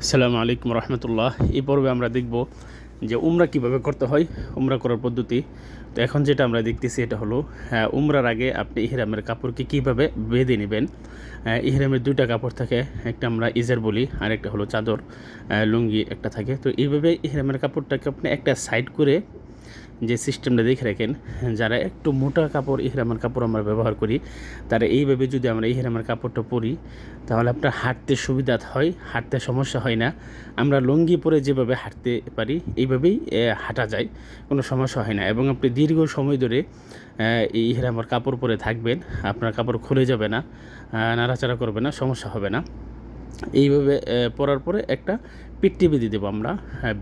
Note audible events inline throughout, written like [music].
আসসালামু আলাইকুম রহমতুল্লাহ। এই পর্বে আমরা দেখব যে উমরা কীভাবে করতে হয় উমরা করার পদ্ধতি। তো এখন যেটা আমরা দেখতেছি এটা হলো হ্যাঁ, উমরার আগে আপনি ইহরামের কাপড়কে কীভাবে বেঁধে নেবেন। আহ, ইহরামের দুইটা কাপড় থাকে একটা আমরা ইজার বলি আর একটা হলো চাদর লুঙ্গি একটা থাকে। তো এইভাবে ইহরামের কাপড়টাকে আপনি একটা সাইড করে যে সিস্টেমটা দেখে রাখেন, যারা একটু মোটা কাপড়, ইহরামের কাপড় আমরা ব্যবহার করি, তারা এইভাবে যদি আমরা ইহরামের কাপড়টা পরি, তাহলে আপনার হাঁটতে সুবিধা হয়, হাঁটতে সমস্যা হয় না। আমরা লুঙ্গি পরে যেভাবে হাঁটতে পারি, এইভাবেই হাঁটা যায়, কোনো সমস্যা হয় না। এবং আপনি দীর্ঘ সময় ধরে এই ইহরামের কাপড় পরে থাকবেন, আপনার কাপড় খুলে যাবে না নাড়াচাড়া করবে না, সমস্যা হবে না। এইভাবে পরার পরে একটা পিট্টি বেঁধে দেবো আমরা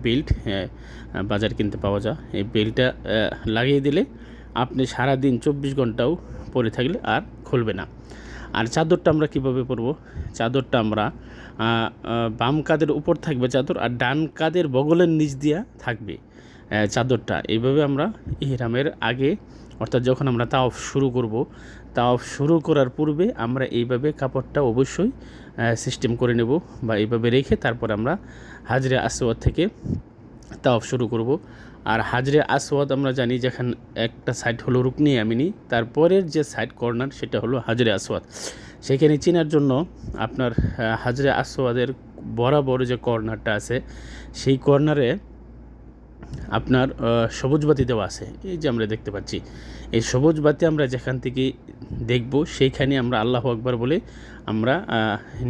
বেল্ট বাজার কিনতে পাওয়া যায়। এই বেল্টটা লাগিয়ে দিলে আপনি সারাদিন চব্বিশ ঘন্টাও পরে থাকলে আর খুলবে না। আর চাদরটা আমরা কীভাবে পরবো? চাদরটা আমরা বাম কাদের উপর থাকবে চাদর আর ডান কাদের বগলের নিচ দিয়া থাকবে চাদরটা। এইভাবে আমরা ইহরামের আগে অর্থাৎ যখন আমরা তাওফ শুরু করব, তাওফ শুরু করার পূর্বে আমরা এইভাবে কাপড়টা অবশ্যই সিস্টেম করে নেব বা এইভাবে রেখে তারপর আমরা হাজরে আসওয়াদ থেকে তাওয়াফ শুরু করব। আর হাজরে আসওয়াদ আমরা জানি যেখানে একটা সাইড হলো রুকনি আমিনি তারপরের যে সাইড কর্নার সেটা হলো হাজরে আসওয়াদ। সেখানে চেনার জন্য আপনার হাজরে আসওয়াদের বরাবর যে কর্নারটা আছে, সেই কর্নারে আপনার সবুজ বাতি দেওয়া আছে। এই যে আমরা দেখতে পাচ্ছি, এই সবুজ বাতি আমরা যেখান থেকে দেখব, সেইখানে আমরা আল্লাহ আকবার বলে আমরা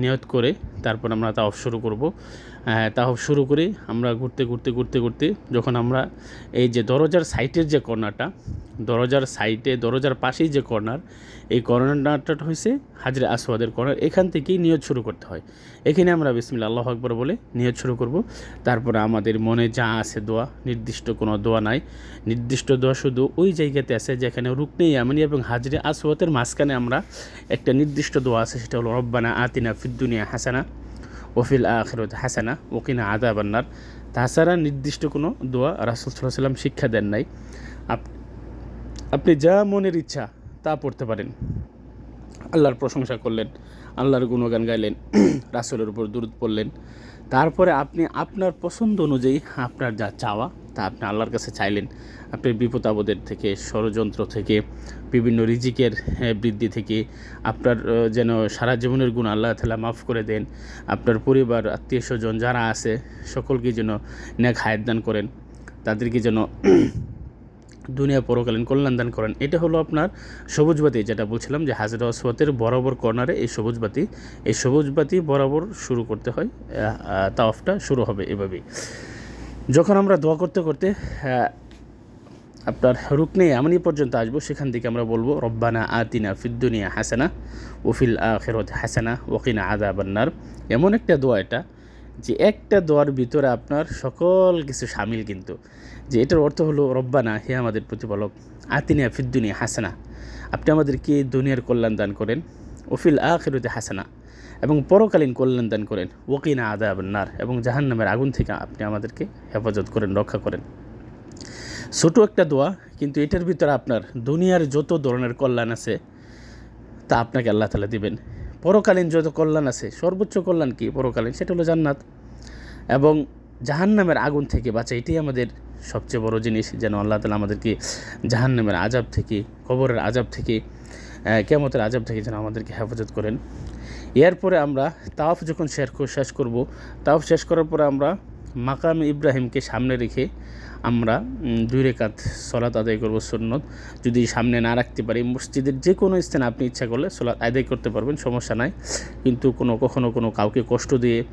নিয়ত করে তারপর আমরা তাওফ শুরু করব। আহ, তাওফ শুরু করে। আমরা ঘুরতে ঘুরতে ঘুরতে ঘুরতে যখন আমরা এই যে দরজার সাইটের যে কর্নারটা দরজার সাইটে দরজার পাশেই যে কর্নার এই কর্নারটা হয়েছে হাজরে আসওয়াদের কর্নার। এখান থেকেই নিয়ত শুরু করতে হয়। এখানে আমরা বিসমিল্লা আল্লাহ আকবর বলে নিয়ত শুরু করব। তারপরে আমাদের মনে যা আছে দোয়া নির্দিষ্ট কোনো দোয়া নাই। নির্দিষ্ট দোয়া শুধু ওই জায়গাতে আছে যেখানে রুকনে ইয়ামানি এবং হাজরে আসওয়াতের মাঝখানে আমরা একটা নির্দিষ্ট দোয়া আছে সেটা হলো রব্বানা আতিনা ফিদ্দুনিয়া হাসানা ওফিল আখরত হাসানা, ওকিনা আদা বান্নার তাছাড়া নির্দিষ্ট কোনো দোয়া রাসুল সাল্লাহ সাল্লাম শিক্ষা দেন নাই। আপ- আপনি যা মনের ইচ্ছা তা পড়তে পারেন। আল্লাহর প্রশংসা করলেন, আল্লাহর গুণগান গাইলেন, [clears throat] রাসুলের উপর দূরত পড়লেন। তারপরে আপনি আপনার পছন্দ অনুযায়ী আপনার যা চাওয়া তা আপনি আল্লাহর কাছে চাইলেন। আপনি বিপদ আপদের থেকে, ষড়যন্ত্র থেকে, বিভিন্ন রিজিকের বৃদ্ধি থেকে আপনার যেন সারা জীবনের গুণ আল্লাহ তালা মাফ করে দেন। আপনার পরিবার, আত্মীয় স্বজন যারা আছে, সকলকে যেন ন্যাক হায়াত দান করেন। তাদেরকে যেন [clears throat] দুনিয়া পরকালীন কল্যাণ দান করেন। এটা হলো আপনার সবুজ বাতি যেটা বলছিলাম যে হাজরা ওসওয়াতের বরাবর কর্নারে এই সবুজ বাতি এই সবুজ বাতি বরাবর শুরু করতে হয় তাওয়াফটা শুরু হবে এভাবেই। যখন আমরা দোয়া করতে করতে আপনার রুকনে এমনই পর্যন্ত আসব, সেখান থেকে আমরা বলব, রব্বানা আতিনা ফিদ্দুনিয়া হাসানা ওফিল আখেরত হাসানা ওকিনা আদা বান্নার এমন একটা দোয়া এটা, যে একটা দোয়ার ভিতরে আপনার সকল কিছু সামিল কিন্তু। যে এটার অর্থ হলো, রব্বানা, হে আমাদের প্রতিপালক আতিনিয়া ফিদ্দুনিয়া হাসানা। আপনি আমাদেরকে দুনিয়ার কল্যাণ দান করেন ওফিল আখেরতে হাসানা। এবং পরকালীন কল্যাণ দান করেন। ওকিনা আদা নার এবং জাহান্নামের আগুন থেকে আপনি আমাদেরকে হেফাজত করেন, রক্ষা করেন। ছোট একটা দোয়া, কিন্তু এটার ভিতরে আপনার দুনিয়ার যত ধরনের কল্যাণ আছে, তা আপনাকে আল্লাহ তালা দিবেন। পরকালীন যত কল্যাণ আছে, সর্বোচ্চ কল্যাণ কি পরকালীন? সেটা হলো জান্নাত। এবং জাহান্নামের আগুন থেকে বাঁচা, এটাই আমাদের সবচেয়ে বড় জিনিস, যেন আল্লাহ তালা আমাদেরকে জাহান্নামের আজাব থেকে, কবরের আজাব থেকে কেমতের আজাব থেকে যেন আমাদেরকে হেফাজত করেন। এরপরে আমরা তাওয়াফ যখন শেষ শেষ করব তাওয়াফ শেষ করার পরে আমরা মাকাম ইব্রাহিমকে সামনে রেখে আমরা দুই রেখাত সলাত আদায় করব সুন্নত। যদি সামনে না রাখতে পারি, মসজিদের যে কোনো স্থানে আপনি ইচ্ছা করলে সলাৎ আদায় করতে পারবেন, সমস্যা নাই। কিন্তু কোনো, কখনো কোনো কাউকে কষ্ট দিয়ে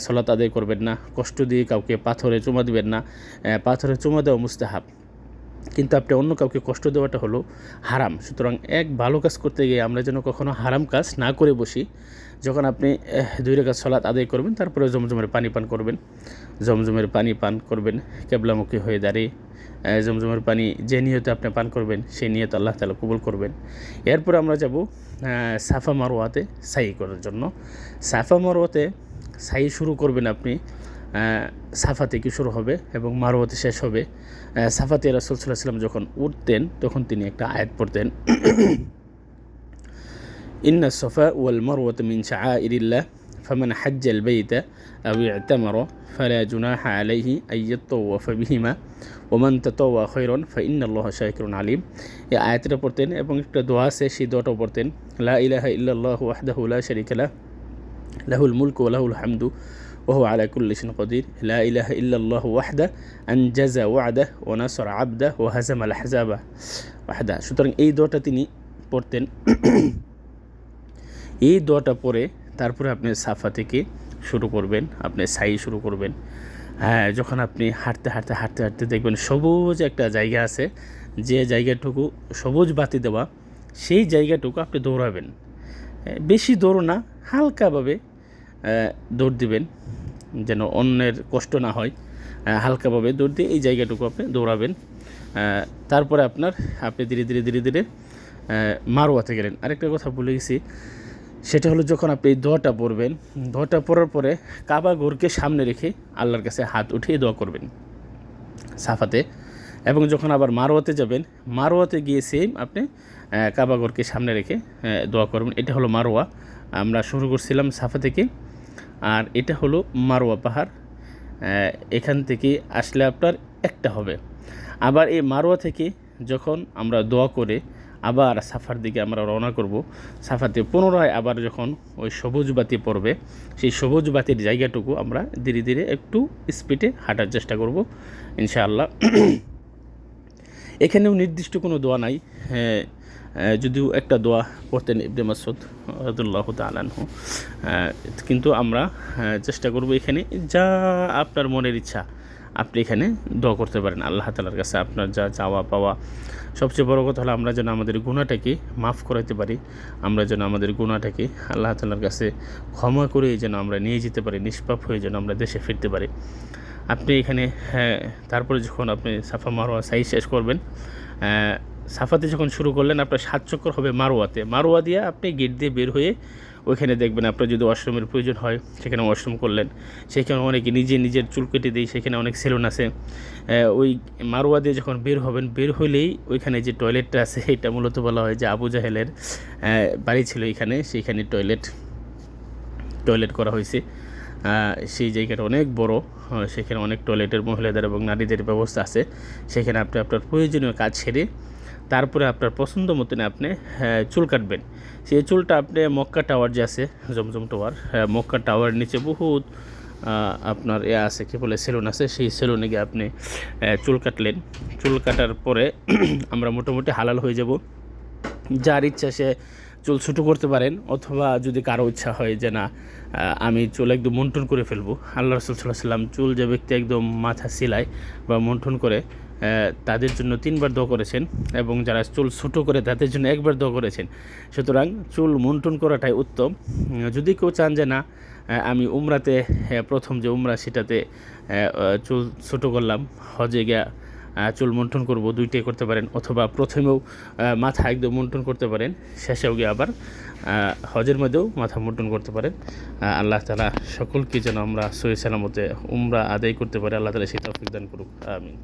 সলাৎ আদায় করবেন না। কষ্ট দিয়ে কাউকে পাথরে চুমা দিবেন না। পাথরে চুমা দেওয়া মুস্তাহাব। কিন্তু আপনি অন্য কাউকে কষ্ট দেওয়াটা হলো হারাম। সুতরাং এক ভালো কাজ করতে গিয়ে আমরা যেন কখনো হারাম কাজ না করে বসি, যখন আপনি দুই রেখা সলাৎ আদায় করবেন, তারপরে জমজমের পানি পান করবেন। জমজমের পানি পান করবেন, কেবলামুখী হয়ে দাঁড়িয়ে জমজমের পানি যে নিয়তে আপনি পান করবেন, সেই নিয়ত আল্লাহ তালা কবুল করবেন। এরপর আমরা যাব সাফা মারোয়াতে সাই করার জন্য। সাফা মারোয়াতে সাই শুরু করবেন আপনি সাফা থেকে শুরু হবে এবং মারোয়াতে শেষ হবে আহ, সাফাতে রাসুল সাল্লাহ সাল্লাম যখন উঠতেন তখন তিনি একটা আয়াত পড়তেন [clears throat] ইন্না সফা ওয়াল মারওয়াত মিন শাআইরিল্লাহ فمن حج البيت أو اعتمر فلا جناح عليه أن يطوف بهما ওমান ততওয়া খৈরন ফাইন আল্লাহ শাকিরুন আলিম এই আয়াতটা পড়তেন এবং একটা দোয়া আছে সেই দোয়াটাও পড়তেন লা ইলাহা ইল্লাল্লাহু ওয়াহদাহু লা শারিকা লাহ লাহুল মুলকু ওয়া লাহুল হামদু ওহু আলাকুল্লিসিন কদির লা ইলাহা ইল্লাল্লাহু ওয়াহদা আনজাজা ওয়াদা ওনাসর আবদা ও হাজাম আল হাজাবা ওয়াহদা সুতরাং এই দোয়াটা তিনি পড়তেন। [coughs] এই দোয়াটা পরে তারপরে আপনি সাফা থেকে শুরু করবেন, আপনি সাই শুরু করবেন। হ্যাঁ যখন আপনি হাঁটতে হাঁটতে হাঁটতে হাঁটতে দেখবেন সবুজ একটা জায়গা আছে, যে জায়গাটুকু সবুজ বাতি দেওয়া, সেই জায়গাটুকু আপনি দৌড়াবেন। বেশি দৌড় না, হালকাভাবে দৌড় দিবেন যেন অন্যের কষ্ট না হয়। হালকাভাবে দৌড় দিয়ে এই জায়গাটুকু আপনি দৌড়াবেন। তারপরে আপনার আপনি ধীরে ধীরে ধীরে ধীরে মারোয়াতে গেলেন। আরেকটা কথা বলে গেছি সেটা হলো যখন আপনি এই দোয়াটা পড়বেন দোয়াটা পড়ার পরে কাবা গোরকে সামনে রেখে আল্লাহর কাছে হাত উঠিয়ে দোয়া করবেন সাফাতে। এবং যখন আবার মারোয়াতে যাবেন মারোয়াতে গিয়ে সেম আপনি আহ, কাবা গোরকে সামনে রেখে দোয়া করবেন। এটা হলো মারোয়া আমরা শুরু করছিলাম সাফা থেকে। আর এটা হলো মারোয়া পাহাড়। এখান থেকে আসলে আপনার একটা হবে। আবার এই মারোয়া থেকে যখন আমরা দোয়া করে আবার সাফার দিকে আমরা রওনা করব সাফাতে পুনরায় আবার যখন ওই সবুজ বাতি পড়বে সেই সবুজ বাতির জায়গাটুকু আমরা ধীরে ধীরে একটু স্পিডে হাঁটার চেষ্টা করব ইনশাআল্লাহ। [clears throat] এখানেও নির্দিষ্ট কোনো দোয়া নাই। হ্যাঁ, যদিও একটা দোয়া পড়তেন ইবনে মাসুদ রদুল্লাহ তালানহু কিন্তু আমরা চেষ্টা করব এখানে যা আপনার মনের ইচ্ছা আপনি এখানে দোয়া করতে পারেন। আল্লাহ তালার কাছে আপনার যা চাওয়া পাওয়া সবচেয়ে বড় কথা হলো আমরা যেন আমাদের গুণাটাকে মাফ করাইতে পারি আমরা যেন আমাদের গুণাটাকে আল্লাহ তালার কাছে ক্ষমা করে যেন আমরা নিয়ে যেতে পারি নিষ্পাপ হয়ে যেন আমরা দেশে ফিরতে পারি। আপনি এখানে হ্যাঁ, তারপরে যখন আপনি সাফা মারোয়া সাই শেষ করবেন সাফাতে যখন শুরু করলেন, আপনার সাত চক্কর হবে মারোয়াতে মারোয়া দিয়ে আপনি গেট দিয়ে বের হয়ে ওইখানে দেখবেন আপনার যদি ওয়াশরুমের প্রয়োজন হয়, সেখানে ওয়াশরুম করলেন। সেখানে অনেকে নিজে নিজের চুল কেটে দেয়, সেখানে অনেক সেলুন আছে। ওই মারোয়া দিয়ে যখন বের হবেন, বের হলেই ওইখানে যে টয়লেটটা আছে, এটা মূলত বলা হয় যে আবু জাহেলের বাড়ি ছিল এখানে সেইখানে টয়লেট টয়লেট করা হয়েছে। সেই জায়গাটা অনেক বড় সেখানে অনেক টয়লেটের মহিলাদের এবং নারীদের ব্যবস্থা আছে। সেখানে আপনি আপনার প্রয়োজনীয় কাজ সেরে তারপরে আপনার পছন্দ মতন আপনি চুল কাটবেন। সেই চুলটা আপনি মক্কা টাওয়ার যে আছে জমজম টাওয়ার হ্যাঁ, মক্কা টাওয়ার নিচে বহুত আপনার এ আছে কী বলে সেলুন আছে সেই সেলুনে গিয়ে আপনি চুল কাটলেন। চুল কাটার পরে [clears throat] আমরা মোটামুটি হালাল হয়ে যাব। যার ইচ্ছা সে চুল ছোটো করতে পারেন অথবা যদি কারও ইচ্ছা হয় যে না আমি চুল একদম মন্টন করে ফেলব আল্লাহ রসুল সাল্লাহ সাল্লাম চুল যে ব্যক্তি একদম মাথা সিলায় বা মন্টন করে তাদের জন্য তিনবার দোয়া করেছেন এবং যারা চুল ছোটো করে তাদের জন্য একবার দোয়া করেছেন। সুতরাং চুল মন্টন করাটাই উত্তম। যদি কেউ চান যে না আমি উমরাতে প্রথম যে উমরা সেটাতে চুল ছোটো করলাম, হজে গিয়া চুল মন্টন করব, দুইটাই করতে পারেন অথবা প্রথমেও মাথা একদম মন্টন করতে পারেন, শেষেও গিয়ে আবার হজের মধ্যেও মাথা মন্টন করতে পারেন। আল্লাহ তালা সকলকে যেন আমরা সহি সালামতে উমরা আদায় করতে পারি। আল্লাহ তালা সেটা দান করুক। আমিন।